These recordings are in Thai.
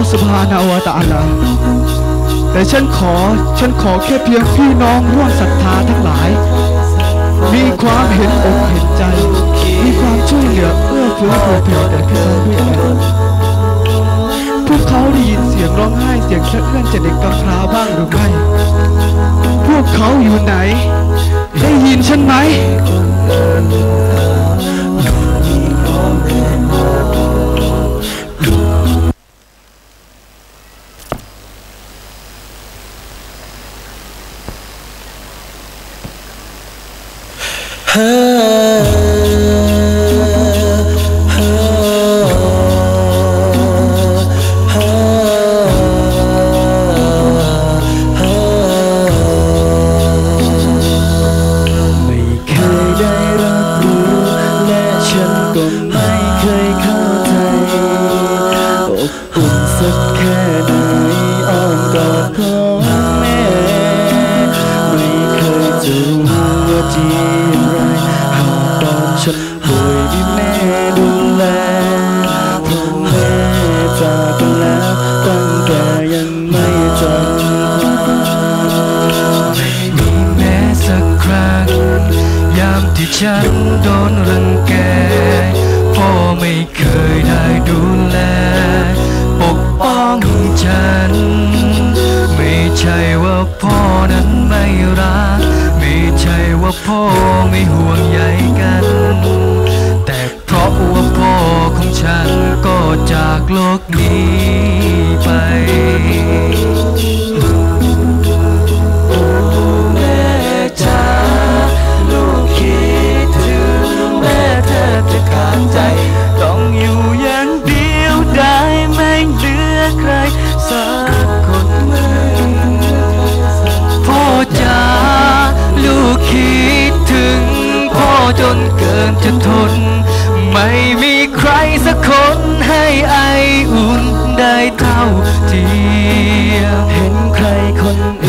อัลลอฮ์สุบฮานาวตาลาแต่ฉันขอฉันขอแค่เพียงพี่น้องร่วมศรัทธาทั้งหลาย มีความเห็นอกเห็นใจ มีความช่วยเหลือเอื้อเฟื้อเผื่อแผ่แด่พี่น้องด้วยกันพวกเขาได้ยินเสียงร้องไห้เสียงสะเอื้อนจากเด็กกำพร้าบ้างหรือไม่พวกเขาอยู่ไหน ได้ยินฉันไหม จำความไม่มีแม้สักครั้ง ยามที่ฉันโดนรังแก พ่อไม่เคยได้ดูแล ปกป้องฉัน ไม่ใช่ว่าพ่อนั้นไม่รัก ไม่ใช่ว่าพ่อไม่ห่วงใยกัน แต่เพราะว่าพ่อของฉันก็จากโลกนี้ จนเกินจะทน ไม่มีใครสักคนให้ไออุ่นได้เท่าเทียมเห็นใครคน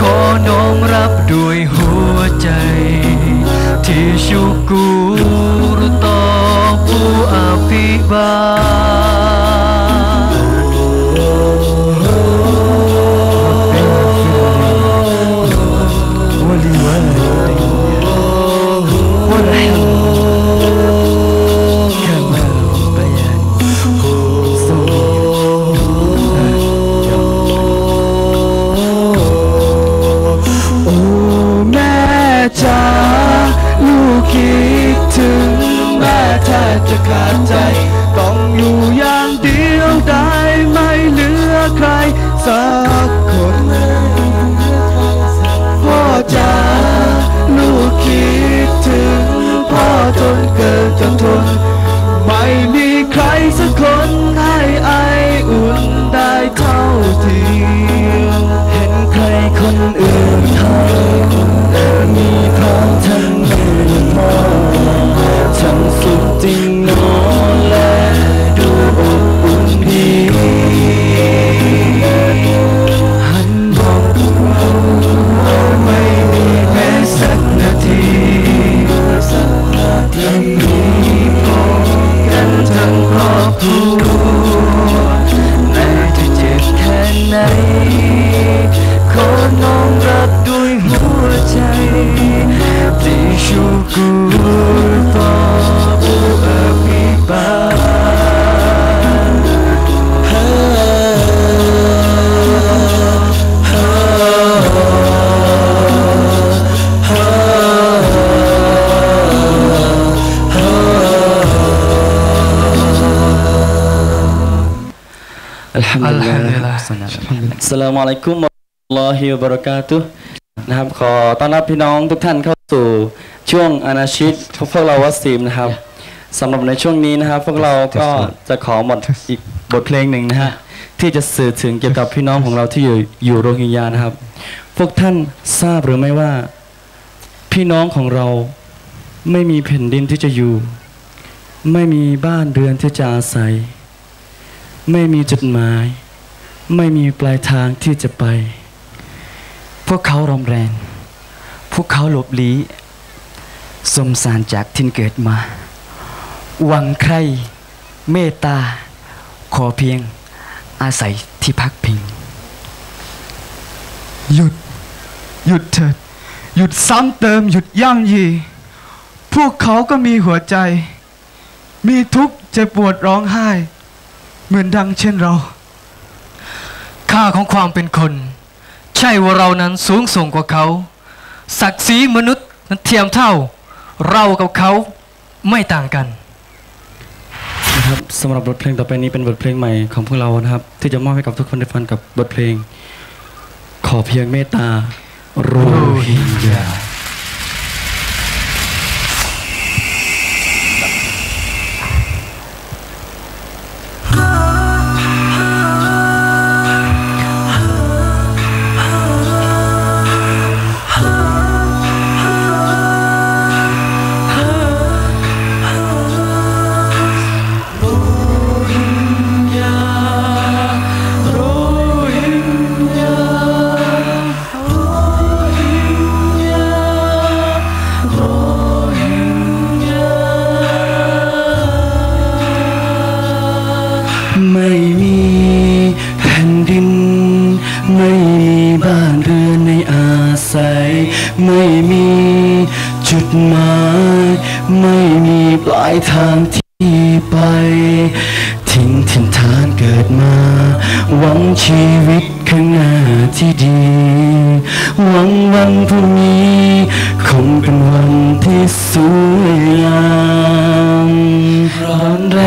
ขอน้อมรับด้วยหัวใจ ที่ชุกูรต่อผู้อภิบาล บจะขาดใจ ต้องอยู่อย่างเดียวได้ไม่เหลือใครสักคน ไหนขอน้องรับด้วยหัวใจที่ชูกูต่อโอ้เออพี่บ้า สสลามุอะลัยกุมวะเราะห์ลอฮิวะบะเราะกาตุนะครับ ขอต้อนรับพี่น้องทุกท่านเข้าสู่ช่วงอนาชิดของพวกเราวัสซีมนะครับสำหรับในช่วงนี้นะครับ พวกเราก็จะขอหมดอีกบทเพลงหนึ่งนะฮะที่จะสื่อถึงเกี่ยวกับพี่น้องของเราที่อยู่อยู่โรฮิงญานะครับ พวกท่านทราบหรือไม่ว่า พี่น้องของเราไม่มีแผ่นดินที่จะอยู่ ไม่มีบ้านเรือนที่จะอาศัย ไม่มีจุดหมาย ไม่มีปลายทางที่จะไป พวกเขารอมแรง พวกเขาหลบลี้สมสารจากทินเกิดมา หวังใครเมตตา ขอเพียงอาศัยที่พักพิง หยุด หยุดเถิด หยุดซ้ำเติมหยุดย่ำยี พวกเขาก็มีหัวใจ มีทุกข์เจ็บปวดร้องไห้ เหมือนดังเช่นเรา ค่าของความเป็นคน ใช่ว่าเรานั้นสูงส่งกว่าเขา ศักดิ์ศรีมนุษย์นั้นเทียมเท่า เรากับเขาไม่ต่างกันนะครับสำหรับบทเพลงต่อไปนี้เป็นบทเพลงใหม่ของพวกเรานะครับ ที่จะมอบให้กับทุกคนได้ฟังกับบทเพลง ขอเพียงเมตตาโรฮิงญาานเรือนในอาศัย ไม่มีจุดหมาย ไม่มีปลายทางที่ไป ทิ้งถิ่นฐานเกิดมา หวังชีวิตข้างหน้าที่ดี หวังวันพรุ่งนี้คงเป็นวันที่สวยงามร้อนแร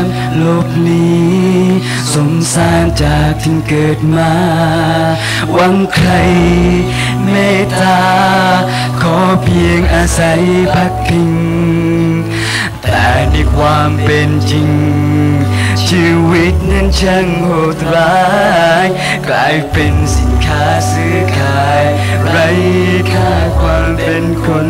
งลบหลี สงสารจากที่เกิดมา หวังใครเมตตา ขอเพียงอาศัยพักพิง แต่ในความเป็นจริง ชีวิตนั้นช่างโหดร้าย กลายเป็นสินค้าซื้อขาย ไร้ค่าความเป็นคน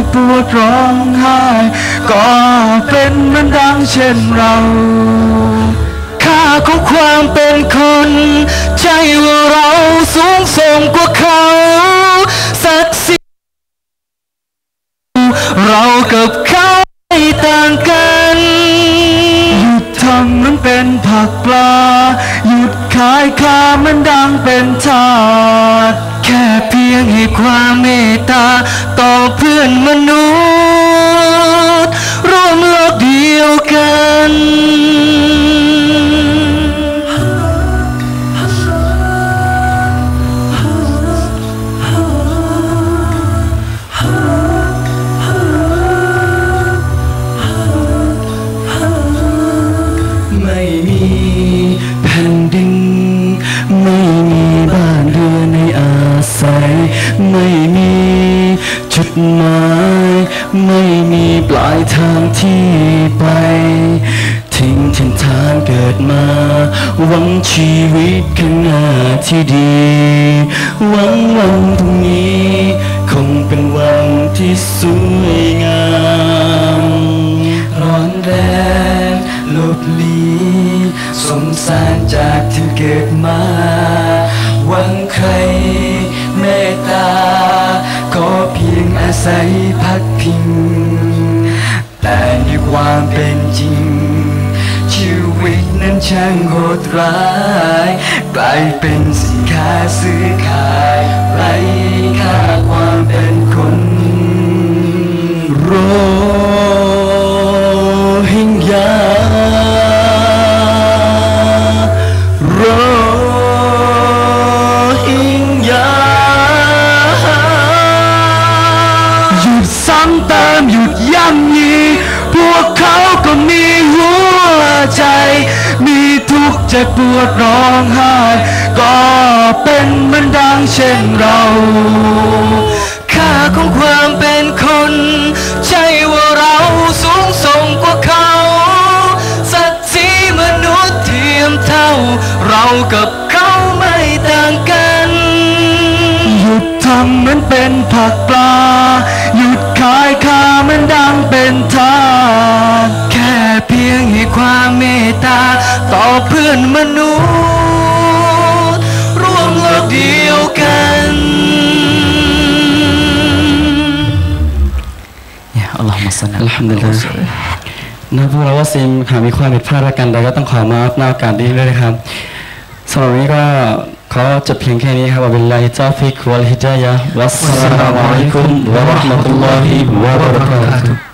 จะปวดร้องไห้ ก็เป็นเหมันดังเช่นเราค่าของความเป็นคนใช่ว่าเราสูงส่งกว่าเขาศักดิ์ศรีเรากับเขาไม่ต่างกันหยุดทำมันเป็นผักปลา หยุดขายข้ามันดังเป็นทาสแค่เพียงให้ความเมตตา ต่อเพื่อนมนุษย์ ร่วมโลกเดียวกัน ไม่มีแผ่นดิน ไม่มีบ้านเรือนในอาศัย ไม่มี หมายไม่มีปลายทางที่ไป ทิ้งถิ่นฐานเกิดมา หวังชีวิตข้างหน้าที่ดี หวังวันพรุ่งนี้ คงเป็นวันที่สวยงามร้อนแรงลบหลีสงสารจากที่เกิดมา หวังใคร ศัยพัดพิง แต่ในความเป็นจริง ชีวิตนั้นช่างโหดร้าย กลายเป็นสินค้าซื้อขายไร้ค่าความเป็นคน Ya Allah masalli อัลฮัมดุลิลลาห์นะพวกเราว่าซิมหากมีความผิดพลาดประกันใดก็ต้องขอมาหน้าโอกาสนี้ด้วยนะครับสำหรับวันนี้ก็ขอจบเพียงแค่นี้ครับวะบิลลาฮิตอฟิกวัลฮิดายะฮ์วัสสลามุอะลัยกุมวะเราะห์มะตุลลอฮิวะบะเราะกาตุฮ์